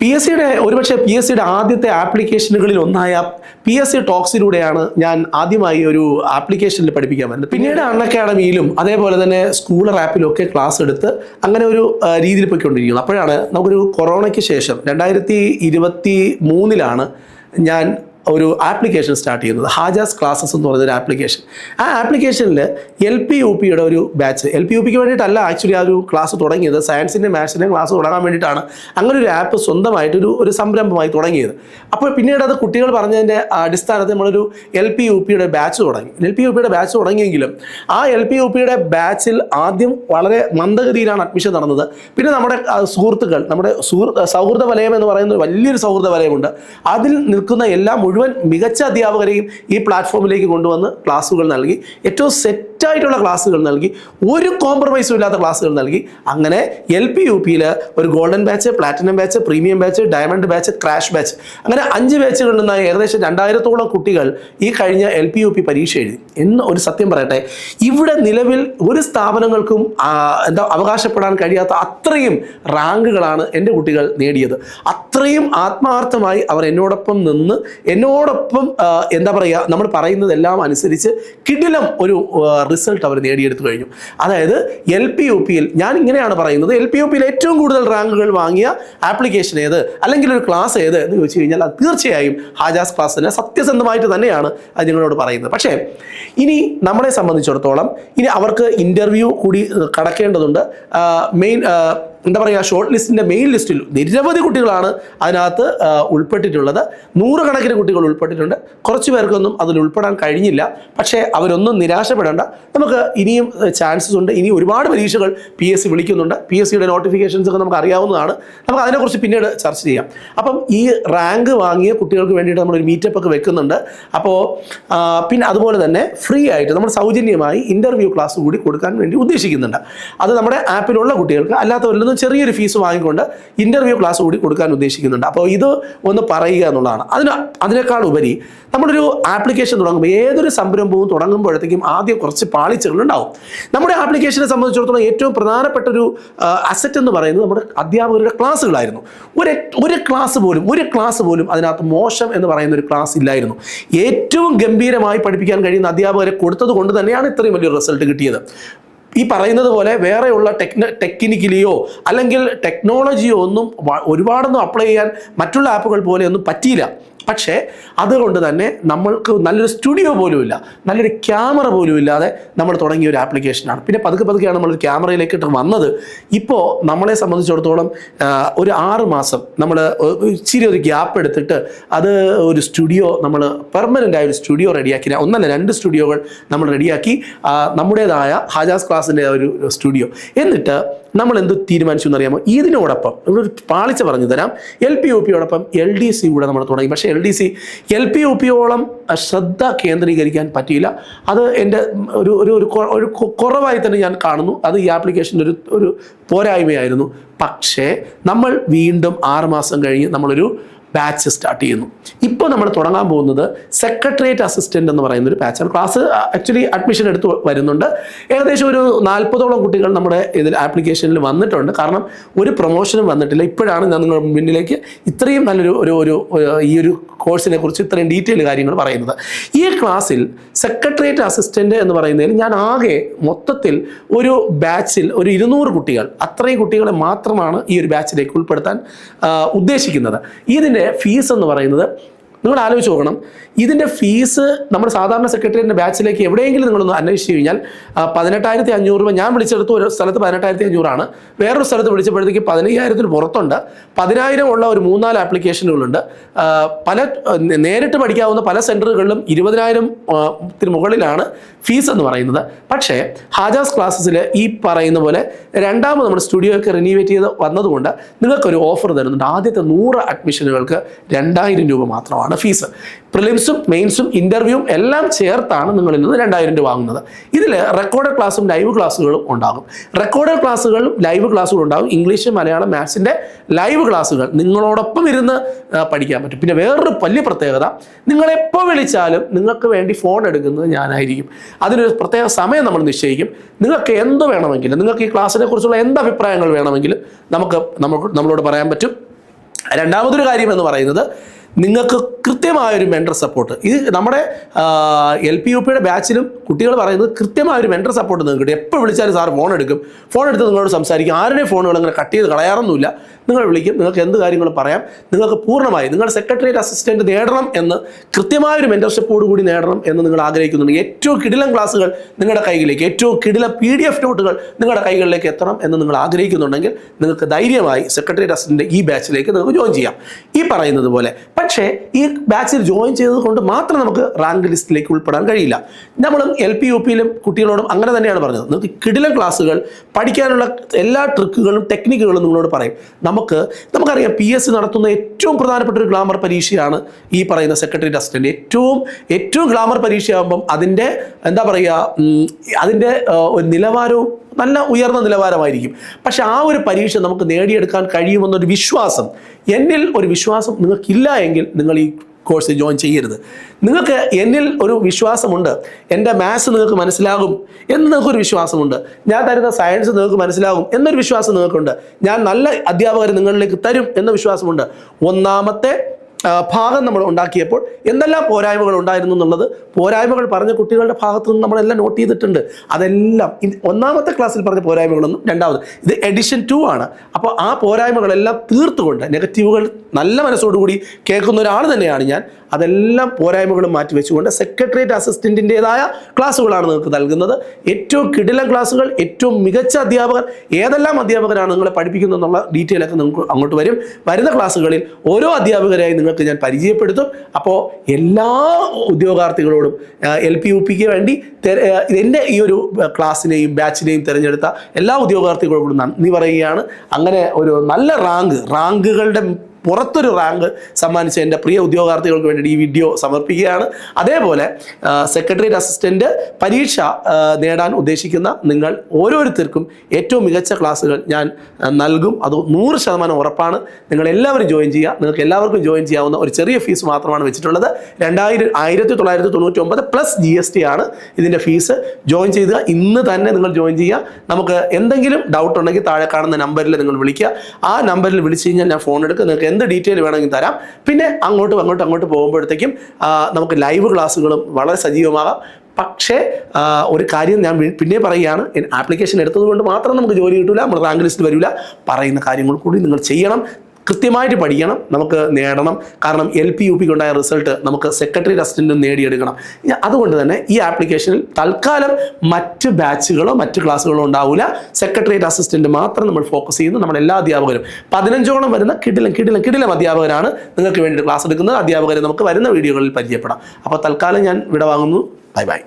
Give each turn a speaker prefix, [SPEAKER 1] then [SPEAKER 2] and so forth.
[SPEAKER 1] P S സിയുടെ ഒരുപക്ഷെ P S സിയുടെ ആദ്യത്തെ ആപ്ലിക്കേഷനുകളിൽ ഒന്നായ പി എസ് സി ടോക്സിലൂടെയാണ് ഞാൻ ആദ്യമായി ഒരു ആപ്ലിക്കേഷനിൽ പഠിപ്പിക്കാൻ വരുന്നത്. പിന്നീട് അൺ അക്കാഡമിയിലും അതേപോലെ തന്നെ സ്കൂളർ ആപ്പിലും ഒക്കെ ക്ലാസ് എടുത്ത് അങ്ങനെ ഒരു രീതിയിൽ പോയിക്കൊണ്ടിരിക്കുന്നു. അപ്പോഴാണ് നമുക്കൊരു കൊറോണയ്ക്ക് ശേഷം രണ്ടായിരത്തി ഇരുപത്തി മൂന്നിലാണ് ഞാൻ ഒരു ആപ്ലിക്കേഷൻ സ്റ്റാർട്ട് ചെയ്യുന്നത്. ഹാജാസ് ക്ലാസ്സസ് എന്ന് പറയുന്ന ഒരു ആപ്ലിക്കേഷൻ ആ ആപ്ലിക്കേഷനിൽ എൽ പി യു പിയുടെ ഒരു ബാച്ച് എൽ പി യു പിക്ക് വേണ്ടിയിട്ടല്ല ആക്ച്വലി ആ ഒരു ക്ലാസ് തുടങ്ങിയത്. സയൻസിന്റെ മാത്സിന്റെയും ക്ലാസ് തുടങ്ങാൻ വേണ്ടിയിട്ടാണ് അങ്ങനെ ഒരു ആപ്പ് സ്വന്തമായിട്ടൊരു ഒരു സംരംഭമായി തുടങ്ങിയത്. അപ്പോൾ പിന്നീട് അത് കുട്ടികൾ പറഞ്ഞതിന്റെ അടിസ്ഥാനത്തിൽ നമ്മളൊരു എൽ പി യു പിയുടെ ബാച്ച് തുടങ്ങി. എൽ പി യു പിയുടെ ബാച്ച് തുടങ്ങിയെങ്കിലും ആ എൽ പി യു പിയുടെ ബാച്ചിൽ ആദ്യം വളരെ മന്ദഗതിയിലാണ് അഡ്മിഷൻ നടന്നത്. പിന്നെ നമ്മുടെ സുഹൃത്തുക്കൾ നമ്മുടെ സുഹൃ സൗഹൃദ വലയം എന്ന് പറയുന്ന വലിയൊരു സൗഹൃദ വലയമുണ്ട്. അതിൽ നിൽക്കുന്ന എല്ലാ മുഴുവൻ മികച്ച അധ്യാപകരെയും ഈ പ്ലാറ്റ്ഫോമിലേക്ക് കൊണ്ടുവന്ന് ക്ലാസ്സുകൾ നൽകി. ഏറ്റവും സെറ്റായിട്ടുള്ള ക്ലാസ്സുകൾ നൽകി. ഒരു കോംപ്രമൈസും ഇല്ലാത്ത ക്ലാസ്സുകൾ നൽകി. അങ്ങനെ എൽ പി യു പിയിൽ ഒരു golden batch platinum batch premium batch diamond batch crash batch അങ്ങനെ അഞ്ച് ബാച്ചുകളിൽ നിന്ന് ഏകദേശം രണ്ടായിരത്തോളം കുട്ടികൾ ഈ കഴിഞ്ഞ എൽ പി യു പി പരീക്ഷ എഴുതി. എന്ന് ഒരു സത്യം പറയട്ടെ ഇവിടെ നിലവിൽ ഒരു സ്ഥാപനങ്ങൾക്കും എന്താ അവകാശപ്പെടാൻ കഴിയാത്ത അത്രയും റാങ്കുകളാണ് എന്റെ കുട്ടികൾ നേടിയത്. അത്രയും ആത്മാർത്ഥമായി അവർ എന്നോടൊപ്പം നിന്ന് എന്നോടൊപ്പം ആ, എന്താ പറയുക നമ്മൾ പറയുന്നതെല്ലാം അനുസരിച്ച് കിടിലം ഒരു റിസൾട്ട് അവർ നേടിയെടുത്തു കഴിഞ്ഞു. അതായത് എൽ പി യു പിയിൽ ഞാൻ ഇങ്ങനെയാണ് പറയുന്നത്. എൽ പി യു പിയിൽ ഏറ്റവും കൂടുതൽ റാങ്കുകൾ വാങ്ങിയ ആപ്ലിക്കേഷൻ ഏത്? അല്ലെങ്കിൽ ഒരു ക്ലാസ് ഏത് എന്ന് ചോദിച്ചു കഴിഞ്ഞാൽ അത് തീർച്ചയായും ഹാജാസ് ക്ലാസ്സിന് സത്യസന്ധമായിട്ട് തന്നെയാണ് അത് നിങ്ങളോട് പറയുന്നത്. പക്ഷേ ഇനി നമ്മളെ സംബന്ധിച്ചിടത്തോളം ഇനി അവർക്ക് ഇന്റർവ്യൂ കൂടി കടക്കേണ്ടതുണ്ട്. മെയിൻ എന്താ പറയുക ഷോർട്ട് ലിസ്റ്റിന്റെ മെയിൻ ലിസ്റ്റിൽ നിരവധി കുട്ടികളാണ് അതിനകത്ത് ഉൾപ്പെട്ടിട്ടുള്ളത്. നൂറുകണക്കിന് കുട്ടികൾ ഉൾപ്പെട്ടിട്ടുണ്ട്. കുറച്ച് പേർക്കൊന്നും അതിൽ ഉൾപ്പെടാൻ കഴിഞ്ഞില്ല. പക്ഷേ അവരൊന്നും നിരാശപ്പെടേണ്ട. നമുക്ക് ഇനിയും ചാൻസസ് ഉണ്ട്. ഇനി ഒരുപാട് പരീക്ഷകൾ പി എസ് സി വിളിക്കുന്നുണ്ട്. പി എസ് സിയുടെ നോട്ടിഫിക്കേഷൻസ് ഒക്കെ നമുക്ക് അറിയാവുന്നതാണ്. നമുക്ക് അതിനെക്കുറിച്ച് പിന്നീട് ചർച്ച ചെയ്യാം. അപ്പം ഈ റാങ്ക് വാങ്ങിയ കുട്ടികൾക്ക് വേണ്ടിയിട്ട് നമ്മളൊരു മീറ്റപ്പ് ഒക്കെ വെക്കുന്നുണ്ട്. അപ്പോൾ പിന്നെ അതുപോലെ തന്നെ ഫ്രീ ആയിട്ട് നമ്മൾ സൗജന്യമായി ഇന്റർവ്യൂ ക്ലാസ് കൂടി കൊടുക്കാൻ വേണ്ടി ഉദ്ദേശിക്കുന്നുണ്ട്. അത് നമ്മുടെ ആപ്പിലുള്ള കുട്ടികൾക്ക് അല്ലാത്തവരിൽ നിന്ന് ചെറിയൊരു ഫീസ് വാങ്ങിക്കൊണ്ട് ഇന്റർവ്യൂ ക്ലാസ് കൂടി കൊടുക്കാൻ ഉദ്ദേശിക്കുന്നുണ്ട്. അപ്പോൾ ഇത് ഒന്ന് പറയുക എന്നുള്ളതാണ്. അതിന് അതിനേക്കാൾ ഉപരി നമ്മളൊരു ആപ്ലിക്കേഷൻ തുടങ്ങുമ്പോൾ ഏതൊരു സംരംഭവും തുടങ്ങുമ്പോഴത്തേക്കും ആദ്യം കുറച്ച് പാളിച്ചകളുണ്ടാവും. നമ്മുടെ ആപ്ലിക്കേഷനെ സംബന്ധിച്ചിടത്തോളം ഏറ്റവും പ്രധാനപ്പെട്ട ഒരു അസറ്റ് എന്ന് പറയുന്നത് നമ്മുടെ അധ്യാപകരുടെ ക്ലാസ്സുകളായിരുന്നു. ഒരു ഒരു ക്ലാസ് പോലും ഒരു ക്ലാസ് പോലും അതിനകത്ത് മോശം എന്ന് പറയുന്ന ഒരു ക്ലാസ് ഇല്ലായിരുന്നു. ഏറ്റവും ഗംഭീരമായി പഠിപ്പിക്കാൻ കഴിയുന്ന അധ്യാപകരെ കൊടുത്തത് കൊണ്ട് തന്നെയാണ് ഇത്രയും വലിയ റിസൾട്ട് കിട്ടിയത്. ഈ പറയുന്നത് പോലെ വേറെയുള്ള ടെക്ന ടെക്നിക്കലിയോ അല്ലെങ്കിൽ ടെക്നോളജിയോ ഒന്നും ഒരുപാടൊന്നും അപ്ലൈ ചെയ്യാൻ മറ്റുള്ള ആപ്പുകൾ പോലെ ഒന്നും പറ്റിയില്ല. പക്ഷേ അതുകൊണ്ട് തന്നെ നമ്മൾക്ക് നല്ലൊരു സ്റ്റുഡിയോ പോലും ഇല്ല. നല്ലൊരു ക്യാമറ പോലും ഇല്ലാതെ നമ്മൾ തുടങ്ങിയ ഒരു ആപ്ലിക്കേഷനാണ് പിന്നെ പതുക്കെ പതുക്കെയാണ് നമ്മൾ ക്യാമറയിലേക്ക് വന്നത്. ഇപ്പോൾ നമ്മളെ സംബന്ധിച്ചിടത്തോളം ഒരു ആറ് മാസം നമ്മൾ ഇച്ചിരി ഒരു ഗ്യാപ്പ് എടുത്തിട്ട് അത് ഒരു സ്റ്റുഡിയോ നമ്മൾ പെർമനന്റ് ഒരു സ്റ്റുഡിയോ റെഡിയാക്കി ഒന്നല്ല രണ്ട് സ്റ്റുഡിയോകൾ നമ്മൾ റെഡിയാക്കി നമ്മുടേതായ ഹാജാസ് ക്ലാസിന്റെ ഒരു സ്റ്റുഡിയോ. എന്നിട്ട് നമ്മൾ എന്ത് തീരുമാനിച്ചു എന്നറിയാമോ? ഇതിനോടൊപ്പം ഇവിടെ ഒരു പാളിച്ച പറഞ്ഞു തരാം. എൽ പി യു പിയോടൊപ്പം എൽ ഡി സി കൂടെ നമ്മൾ തുടങ്ങി. പക്ഷേ L D C L P U പിയോളം ശ്രദ്ധ കേന്ദ്രീകരിക്കാൻ പറ്റിയില്ല. അത് എന്റെ ഒരു ഒരു ഒരു കുറവായി തന്നെ ഞാൻ കാണുന്നു. അത് ഈ ആപ്ലിക്കേഷന്റെ ഒരു ഒരു പോരായ്മയായിരുന്നു. പക്ഷേ നമ്മൾ വീണ്ടും ആറുമാസം കഴിഞ്ഞ് നമ്മളൊരു ബാച്ച് സ്റ്റാർട്ട് ചെയ്യുന്നു. ഇപ്പോൾ നമ്മൾ തുടങ്ങാൻ പോകുന്നത് സെക്രട്ടേറിയറ്റ് അസിസ്റ്റന്റ് എന്ന് പറയുന്ന ഒരു ബാച്ചാണ് ക്ലാസ് ആക്ച്വലി അഡ്മിഷൻ എടുത്ത് വരുന്നുണ്ട്. ഏകദേശം ഒരു നാൽപ്പതോളം കുട്ടികൾ നമ്മുടെ ഇതിൽ ആപ്ലിക്കേഷനിൽ വന്നിട്ടുണ്ട്. കാരണം ഒരു പ്രൊമോഷനും വന്നിട്ടില്ല. ഇപ്പോഴാണ് ഞാൻ നിങ്ങളുടെ മുന്നിലേക്ക് ഇത്രയും നല്ലൊരു ഒരു ഒരു ഈ ഒരു കോഴ്സിനെ കുറിച്ച് ഇത്രയും ഡീറ്റെയിൽ കാര്യങ്ങൾ പറയുന്നത്. ഈ ക്ലാസ്സിൽ സെക്രട്ടേറിയറ്റ് അസിസ്റ്റന്റ് എന്ന് പറയുന്നതിൽ ഞാൻ ആകെ മൊത്തത്തിൽ ഒരു ബാച്ചിൽ ഒരു ഇരുന്നൂറ് കുട്ടികൾ അത്രയും കുട്ടികളെ മാത്രമാണ് ഈ ഒരു ബാച്ചിലേക്ക് ഉൾപ്പെടുത്താൻ ഉദ്ദേശിക്കുന്നത്. ഇതിന്റെ ഫീസ് എന്ന് പറയുന്നത് നിങ്ങൾ ആലോചിച്ച് നോക്കണം. ഇതിന്റെ ഫീസ് നമ്മുടെ സാധാരണ സെക്രട്ടറിയുടെ ബാച്ചിലേക്ക് എവിടെയെങ്കിലും നിങ്ങളൊന്ന് അന്വേഷിച്ച് കഴിഞ്ഞാൽ പതിനെട്ടായിരത്തി അഞ്ഞൂറ് രൂപ ഞാൻ വിളിച്ചെടുത്ത് ഒരു സ്ഥലത്ത് പതിനെട്ടായിരത്തി അഞ്ഞൂറാണ് വേറൊരു സ്ഥലത്ത് വിളിച്ചപ്പോഴത്തേക്ക് പതിനയ്യായിരത്തിന് പുറത്തുണ്ട്. പതിനായിരം ഉള്ള ഒരു മൂന്നാൽ ആപ്ലിക്കേഷനുകളുണ്ട്. പല നേരിട്ട് പഠിക്കാവുന്ന പല സെന്ററുകളിലും ഇരുപതിനായിരം ആ, ത്തിന് മുകളിലാണ് ഫീസ് എന്ന് പറയുന്നത്. പക്ഷേ ഹാജാസ് ക്ലാസ്സസിൽ ഈ പറയുന്ന പോലെ രണ്ടാമത് നമ്മുടെ സ്റ്റുഡിയോ ഒക്കെ റിനീവേറ്റ് ചെയ്ത് വന്നതുകൊണ്ട് നിങ്ങൾക്കൊരു ഓഫർ തരുന്നുണ്ട്. ആദ്യത്തെ നൂറ് അഡ്മിഷനുകൾക്ക് രണ്ടായിരം രൂപ മാത്രമാണ്. ഫീസ്. പ്രിലിംസും മെയിൻസും ഇന്റർവ്യൂവും എല്ലാം ചേർത്താണ് നിങ്ങളിൽ നിന്ന് രണ്ടായിരം രൂപ വാങ്ങുന്നത്. ഇതിൽ റെക്കോർഡ് ക്ലാസ്സും ലൈവ് ക്ലാസ്സുകളും ഉണ്ടാകും. റെക്കോർഡ് ക്ലാസ്സുകളും ലൈവ് ക്ലാസ്സുകളും ഉണ്ടാകും. ഇംഗ്ലീഷ് മലയാളം മാത്സിന്റെ ലൈവ് ക്ലാസ്സുകൾ നിങ്ങളോടൊപ്പം ഇരുന്ന് പഠിക്കാൻ പറ്റും. പിന്നെ വേറൊരു വലിയ പ്രത്യേകത നിങ്ങൾ എപ്പോൾ വിളിച്ചാലും നിങ്ങൾക്ക് വേണ്ടി ഫോൺ എടുക്കുന്നത് ഞാനായിരിക്കും. അതിനൊരു പ്രത്യേക സമയം നമ്മൾ നിശ്ചയിക്കും. നിങ്ങൾക്ക് എന്ത് വേണമെങ്കിലും നിങ്ങൾക്ക് ഈ ക്ലാസ്സിനെ കുറിച്ചുള്ള എന്ത് അഭിപ്രായങ്ങൾ വേണമെങ്കിലും നമുക്ക് നമുക്ക് നമ്മളോട് പറയാൻ പറ്റും. രണ്ടാമതൊരു കാര്യം എന്ന് പറയുന്നത് നിങ്ങൾക്ക് കൃത്യമായൊരു മെന്റർ സപ്പോർട്ട് ഇത് നമ്മുടെ എൽ പി യു പിയുടെ ബാച്ചിലും കുട്ടികൾ പറയുന്നത് കൃത്യമായൊരു മെന്റർ സപ്പോർട്ട് നിങ്ങൾക്ക് കിട്ടും. എപ്പോൾ വിളിച്ചാലും സാർ ഫോൺ എടുക്കും. ഫോൺ എടുത്ത് നിങ്ങളോട് സംസാരിക്കും. ആരുടെ ഫോണുകൾ അങ്ങനെ കട്ട് ചെയ്ത് കളയാറൊന്നുമില്ല. നിങ്ങൾ വിളിക്കും. നിങ്ങൾക്ക് എന്ത് കാര്യങ്ങളും പറയാം. നിങ്ങൾക്ക് പൂർണമായി നിങ്ങളുടെ സെക്രട്ടേറിയറ്റ് അസിസ്റ്റന്റ് നേടണം എന്ന് കൃത്യമായൊരു മെന്റർഷിപ്പോട് കൂടി നേടണം എന്ന് നിങ്ങൾ ആഗ്രഹിക്കുന്നുണ്ടെങ്കിൽ ഏറ്റവും കിടിലം ക്ലാസ്സുകൾ നിങ്ങളുടെ കൈകളിലേക്ക് ഏറ്റവും കിടില പി ഡി എഫ് നോട്ടുകൾ നിങ്ങളുടെ കൈകളിലേക്ക് എത്തണം എന്ന് നിങ്ങൾ ആഗ്രഹിക്കുന്നുണ്ടെങ്കിൽ നിങ്ങൾക്ക് ധൈര്യമായി സെക്രട്ടേറിയറ്റ് അസിസ്റ്റന്റ് ഈ ബാച്ചിലേക്ക് നിങ്ങൾക്ക് ജോയിൻ ചെയ്യാം. ഈ പറയുന്നത് പോലെ പക്ഷേ ഈ ബാച്ചിൽ ജോയിൻ ചെയ്തത് കൊണ്ട് മാത്രം നമുക്ക് റാങ്ക് ലിസ്റ്റിലേക്ക് ഉൾപ്പെടാൻ കഴിയില്ല. നമ്മളും എൽ പി യു പിയിലും കുട്ടികളോടും അങ്ങനെ തന്നെയാണ് പറഞ്ഞത്. നിങ്ങൾക്ക് കിടിലം ക്ലാസ്സുകൾ പഠിക്കാനുള്ള എല്ലാ ട്രിക്കുകളും ടെക്നിക്കുകളും നിങ്ങളോട് പറയും. നമുക്ക് നമുക്കറിയാം പി എസ് സി നടത്തുന്ന ഏറ്റവും പ്രധാനപ്പെട്ട ഒരു ഗ്ലാമർ പരീക്ഷയാണ് ഈ പറയുന്ന സെക്രട്ടറി അസിസ്റ്റന്റ് ഏറ്റവും ഏറ്റവും ഗ്ലാമർ പരീക്ഷയാകുമ്പം അതിന്റെ എന്താ പറയുക അതിന്റെ നിലവാരവും നല്ല ഉയർന്ന നിലവാരമായിരിക്കും. പക്ഷെ ആ ഒരു പരീക്ഷ നമുക്ക് നേടിയെടുക്കാൻ കഴിയുമെന്നൊരു വിശ്വാസം എന്നിൽ ഒരു വിശ്വാസം നിങ്ങൾക്കില്ല എങ്കിൽ നിങ്ങൾ ഈ കോഴ്സ് ജോയിൻ ചെയ്യരുത്. നിങ്ങൾക്ക് എന്നിൽ ഒരു വിശ്വാസമുണ്ട് എന്റെ മാത്സ് നിങ്ങൾക്ക് മനസ്സിലാകും എന്ന് നിങ്ങൾക്കൊരു വിശ്വാസമുണ്ട് ഞാൻ തരുന്ന സയൻസ് നിങ്ങൾക്ക് മനസ്സിലാകും എന്നൊരു വിശ്വാസം നിങ്ങൾക്കുണ്ട് ഞാൻ നല്ല അധ്യാപകർ നിങ്ങളിലേക്ക് തരും എന്ന വിശ്വാസമുണ്ട്. ഒന്നാമത്തെ ഭാഗം നമ്മൾ ഉണ്ടാക്കിയപ്പോൾ എന്തെല്ലാം പോരായ്മകൾ ഉണ്ടായിരുന്നു എന്നുള്ളത് പോരായ്മകൾ പറഞ്ഞ കുട്ടികളുടെ ഭാഗത്തു നിന്ന് നമ്മളെല്ലാം നോട്ട് ചെയ്തിട്ടുണ്ട്. അതെല്ലാം ഒന്നാമത്തെ ക്ലാസ്സിൽ പറഞ്ഞ പോരായ്മകളൊന്നും രണ്ടാമത് ഇത് എഡിഷൻ ടു ആണ്. അപ്പോൾ ആ പോരായ്മകളെല്ലാം തീർത്തുകൊണ്ട് നെഗറ്റീവുകൾ നല്ല മനസ്സോടുകൂടി കേൾക്കുന്ന ഒരാൾ തന്നെയാണ് ഞാൻ. അതെല്ലാം പോരായ്മകളും മാറ്റി വെച്ചുകൊണ്ട് സെക്രട്ടേറിയറ്റ് അസിസ്റ്റന്റിന്റെതായ ക്ലാസ്സുകളാണ് നിങ്ങൾക്ക് നൽകുന്നത്. ഏറ്റവും കിടിലം ക്ലാസ്സുകൾ ഏറ്റവും മികച്ച അധ്യാപകർ ഏതെല്ലാം അധ്യാപകരാണ് നിങ്ങളെ പഠിപ്പിക്കുന്നത് എന്നുള്ള ഡീറ്റെയിൽ ഒക്കെ നിങ്ങൾക്ക് അങ്ങോട്ട് വരും. വരുന്ന ക്ലാസ്സുകളിൽ ഓരോ അധ്യാപകരായി നിങ്ങൾക്ക് ഞാൻ പരിചയപ്പെടുത്തും. അപ്പോൾ എല്ലാ ഉദ്യോഗാർത്ഥികളോടും എൽ പി യു പിക്ക് വേണ്ടി എന്റെ ഈ ഒരു ക്ലാസ്സിനെയും ബാച്ചിനെയും തിരഞ്ഞെടുത്ത എല്ലാ ഉദ്യോഗാർത്ഥികളോടും നന്ദി പറയുകയാണ്. അങ്ങനെ ഒരു നല്ല റാങ്ക് റാങ്കുകളുടെ പുറത്തൊരു റാങ്ക് സമ്മാനിച്ച എന്റെ പ്രിയ ഉദ്യോഗാർത്ഥികൾക്ക് വേണ്ടി ഈ വീഡിയോ സമർപ്പിക്കുകയാണ്. അതേപോലെ സെക്രട്ടേറിയറ്റ് അസിസ്റ്റന്റ് പരീക്ഷ നേടാൻ ഉദ്ദേശിക്കുന്ന നിങ്ങൾ ഓരോരുത്തർക്കും ഏറ്റവും മികച്ച ക്ലാസ്സുകൾ ഞാൻ നൽകും. അത് നൂറ് ശതമാനം ഉറപ്പാണ്. നിങ്ങൾ എല്ലാവരും ജോയിൻ ചെയ്യുക. നിങ്ങൾക്ക് എല്ലാവർക്കും ജോയിൻ ചെയ്യാവുന്ന ഒരു ചെറിയ ഫീസ് മാത്രമാണ് വെച്ചിട്ടുള്ളത്. രണ്ടായിരം ആയിരത്തി തൊള്ളായിരത്തി തൊണ്ണൂറ്റി ഒമ്പത് പ്ലസ് ജി എസ് ടി ആണ് ഇതിന്റെ ഫീസ് ജോയിൻ ചെയ്യുക ഇന്ന് തന്നെ നിങ്ങൾ ജോയിൻ ചെയ്യുക. നമുക്ക് എന്തെങ്കിലും ഡൗട്ട് ഉണ്ടെങ്കിൽ താഴെ കാണുന്ന നമ്പറിൽ നിങ്ങൾ വിളിക്കുക. ആ നമ്പറിൽ വിളിച്ച് കഴിഞ്ഞാൽ ഞാൻ ഫോൺ എടുക്കുക നിങ്ങൾക്ക് എന്ത് ഡീറ്റെയിൽ വേണമെങ്കിൽ തരാം. പിന്നെ അങ്ങോട്ടും അങ്ങോട്ടും അങ്ങോട്ട് പോകുമ്പോഴത്തേക്കും നമുക്ക് ലൈവ് ക്ലാസ്സുകളും വളരെ സജീവമാകാം. പക്ഷേ ഒരു കാര്യം ഞാൻ പിന്നെ പറയുകയാണ് ആപ്ലിക്കേഷൻ എടുത്തത് കൊണ്ട് മാത്രം നമുക്ക് ജോലി കിട്ടില്ല നമ്മൾ റാങ്ക് ലിസ്റ്റ് വരില്ല. പറയുന്ന കാര്യങ്ങൾ കൂടി നിങ്ങൾ ചെയ്യണം. കൃത്യമായിട്ട് പഠിക്കണം നമുക്ക് നേടണം. കാരണം എൽ പി യു പിക്ക് ഉണ്ടായ റിസൾട്ട് നമുക്ക് സെക്രട്ടറി അസിസ്റ്റന്റും നേടിയെടുക്കണം. അതുകൊണ്ട് തന്നെ ഈ ആപ്ലിക്കേഷനിൽ തൽക്കാലം മറ്റ് ബാച്ചുകളോ മറ്റ് ക്ലാസ്സുകളോ ഉണ്ടാവില്ല സെക്രട്ടറിയേറ്റ് അസിസ്റ്റന്റ് മാത്രം നമ്മൾ ഫോക്കസ് ചെയ്യുന്നു. നമ്മുടെ എല്ലാ അധ്യാപകരും. പതിനഞ്ചോളം വരുന്ന കിടിലം കിടിലം കിടിലം അധ്യാപകരാണ് നിങ്ങൾക്ക് വേണ്ടിയിട്ട് ക്ലാസ് എടുക്കുന്നത്. അധ്യാപകരെ നമുക്ക് വരുന്ന വീഡിയോകളിൽ പരിചയപ്പെടാം. അപ്പോൾ തൽക്കാലം ഞാൻ വിടവാങ്ങുന്നു. Bye bye